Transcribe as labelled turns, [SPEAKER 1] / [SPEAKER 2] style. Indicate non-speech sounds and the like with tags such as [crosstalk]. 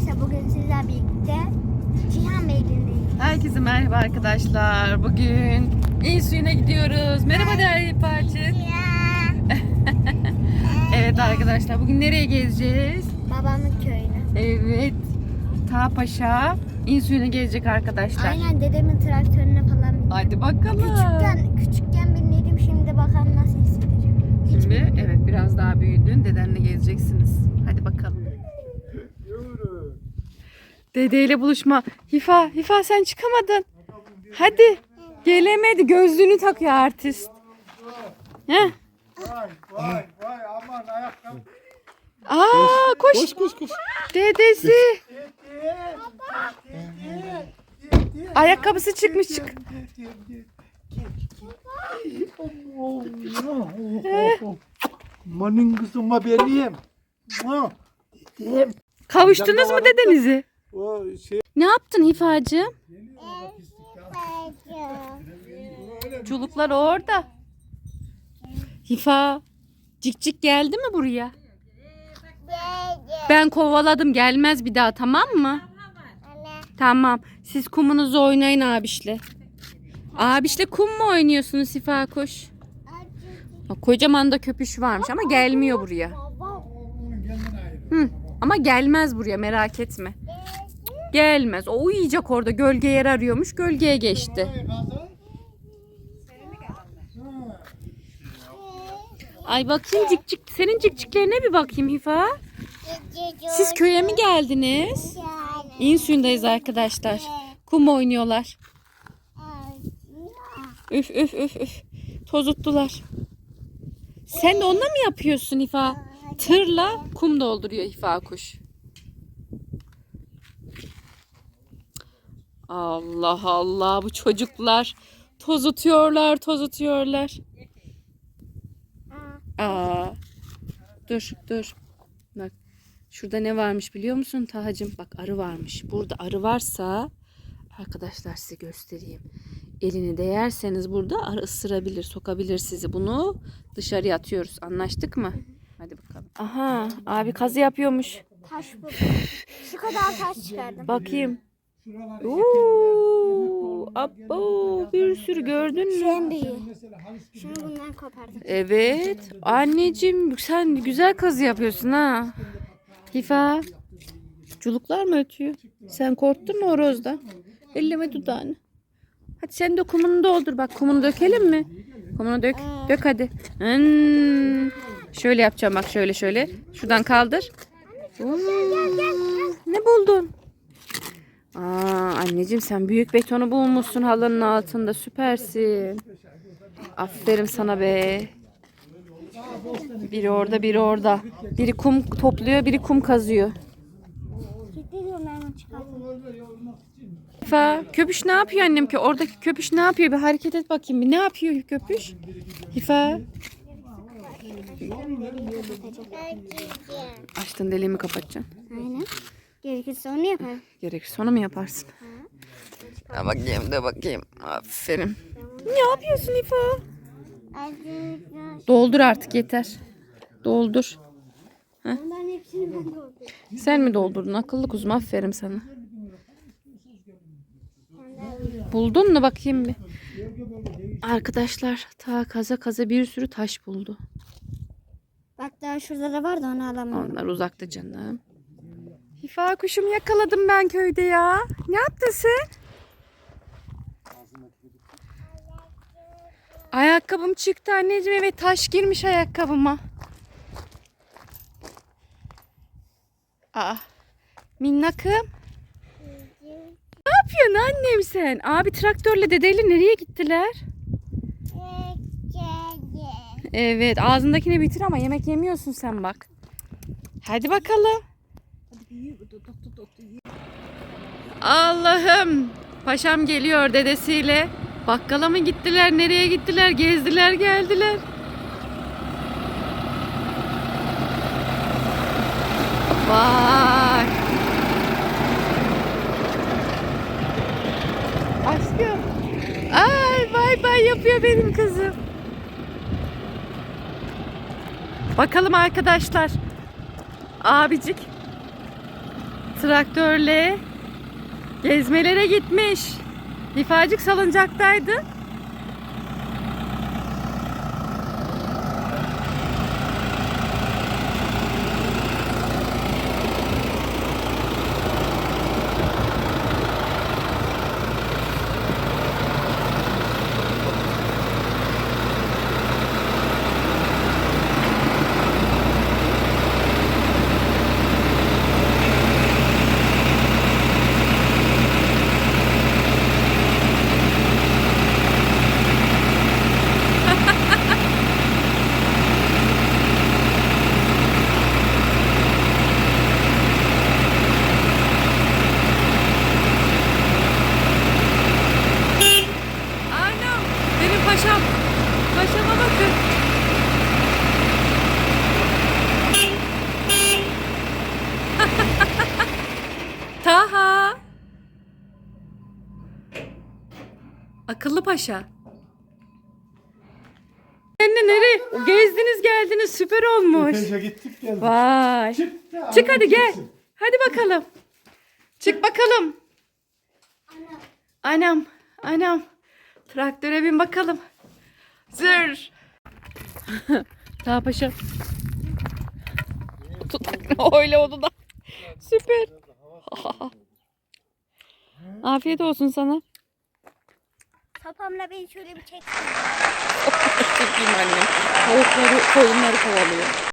[SPEAKER 1] arkadaşlar bugün sizlerle birlikte Cihan Beyliğindeyiz.
[SPEAKER 2] Herkese merhaba arkadaşlar. Bugün İyi suyuna gidiyoruz. Merhaba değerli parçık. [laughs] Evet arkadaşlar bugün nereye gezeceğiz?
[SPEAKER 1] Babamın köyüne.
[SPEAKER 2] Evet. Ta Paşa İyi suyuna gezecek arkadaşlar.
[SPEAKER 1] Aynen dedemin traktörüne falan.
[SPEAKER 2] Hadi bakalım.
[SPEAKER 1] Küçükken, küçükken bindim şimdi bakalım nasıl hissedeceğim. Hiç
[SPEAKER 2] Şimdi
[SPEAKER 1] bilmiyorum.
[SPEAKER 2] evet biraz daha büyüdün. Dedenle gezeceksiniz. Hadi bakalım. Dedeyle buluşma. Hifa, Hifa sen çıkamadın. Hadi. Gelemedi. Gözlüğünü takıyor artist. Heh.
[SPEAKER 3] Vay vay vay aman ayakkabı.
[SPEAKER 2] Aa koş. Koş koş koş. Dedesi. Ayakkabısı çıkmış çık.
[SPEAKER 3] Manin kızıma benim.
[SPEAKER 2] Kavuştunuz mu dedenizi?
[SPEAKER 3] O şey
[SPEAKER 2] Ne yaptın Hifacığım? Çocuklar orada. Hifa. Cik cik geldi mi buraya? Ben kovaladım gelmez bir daha tamam mı? Tamam. Siz kumunuzu oynayın abişle. Abişle kum mu oynuyorsunuz Hifa koş? Kocaman da köpüş varmış ama gelmiyor buraya. Hı, ama gelmez buraya merak etme. Gelmez. O uyuyacak orada. Gölge yer arıyormuş. Gölgeye geçti. Ay bakayım cik cik. Senin cikciklerine bir bakayım Hifa. Siz köye mi geldiniz? İn suyundayız arkadaşlar. Kum oynuyorlar. Üf üf üf üf. Tozuttular. Sen de onunla mı yapıyorsun Hifa? Tırla kum dolduruyor Hifa kuş. Allah Allah bu çocuklar tozutuyorlar tozutuyorlar. Aa, dur dur. Bak şurada ne varmış biliyor musun Tahacığım? Bak arı varmış. Burada arı varsa arkadaşlar size göstereyim. Elini değerseniz burada arı ısırabilir, sokabilir sizi. Bunu dışarıya atıyoruz. Anlaştık mı? Hadi bakalım. Aha abi kazı yapıyormuş.
[SPEAKER 1] Taş bu. Şu kadar taş çıkardım.
[SPEAKER 2] Bakayım. Oo, abo, bir sürü gördün mü?
[SPEAKER 1] En büyüğü. Şimdi bundan kopardım.
[SPEAKER 2] Evet. Anneciğim sen güzel kazı yapıyorsun ha. Hifa. Culuklar mı ötüyor? Sen korktun mu horozdan? Elleme dudağını. Hadi sen de kumunu doldur. Bak kumunu dökelim mi? Kumunu dök. Dök hadi. Hmm. Şöyle yapacağım bak şöyle şöyle. Şuradan kaldır. Oo, Ne buldun? Aa, anneciğim sen büyük betonu bulmuşsun halının altında. Süpersin. Aferin sana be. Biri orada, biri orada. Biri kum topluyor, biri kum kazıyor. Hifa, köpüş ne yapıyor annem ki? Oradaki köpüş ne yapıyor? Bir hareket et bakayım. Bir ne yapıyor köpüş? Hifa. Açtın deliğimi kapatacaksın.
[SPEAKER 1] Aynen. Gerekirse onu yaparım.
[SPEAKER 2] Gerekirse onu mu yaparsın? Ha, bakayım de bakayım. Aferin. Ne yapıyorsun Hifa? Doldur artık yeter. Doldur.
[SPEAKER 1] Ben hepsini ben doldurdum.
[SPEAKER 2] Sen mi doldurdun? Akıllı kuzum aferin sana. Buldun mu bakayım bir. Arkadaşlar ta kaza kaza bir sürü taş buldu.
[SPEAKER 1] Bak daha şurada da var da onu alamıyorum.
[SPEAKER 2] Onlar uzakta canım. Hifa kuşumu yakaladım ben köyde ya. Ne yaptın sen? Ayakkabım çıktı anneciğim evet taş girmiş ayakkabıma. Aa, minnakım. Ne yapıyorsun annem sen? Abi traktörle dedeyle nereye gittiler? Evet ağzındakini bitir ama yemek yemiyorsun sen bak. Hadi bakalım. Allah'ım. Paşam geliyor dedesiyle. Bakkala mı gittiler? Nereye gittiler? Gezdiler geldiler. Vay. Aşkım. Ay bay bay yapıyor benim kızım. Bakalım arkadaşlar. Abicik traktörle gezmelere gitmiş. Hifacık salıncaktaydı. Anam benim paşam. Paşama bakın. [laughs] Taha. Akıllı paşa. Anne nereye? Gezdiniz geldiniz süper olmuş.
[SPEAKER 3] Epeyce gittik geldik.
[SPEAKER 2] Vay.
[SPEAKER 3] Çık, ya,
[SPEAKER 2] Çık hadi gel.
[SPEAKER 3] çıksın.
[SPEAKER 2] Hadi bakalım. Çık bakalım. Anam, anam. Traktöre bin bakalım. Zır. Daha paşa. Tut. Öyle oldu da. Süper. [laughs] Afiyet olsun sana.
[SPEAKER 1] Papamla beni şöyle bir çek. [laughs]
[SPEAKER 2] Çekeyim annem. Tavukları, koyunları kovalıyor.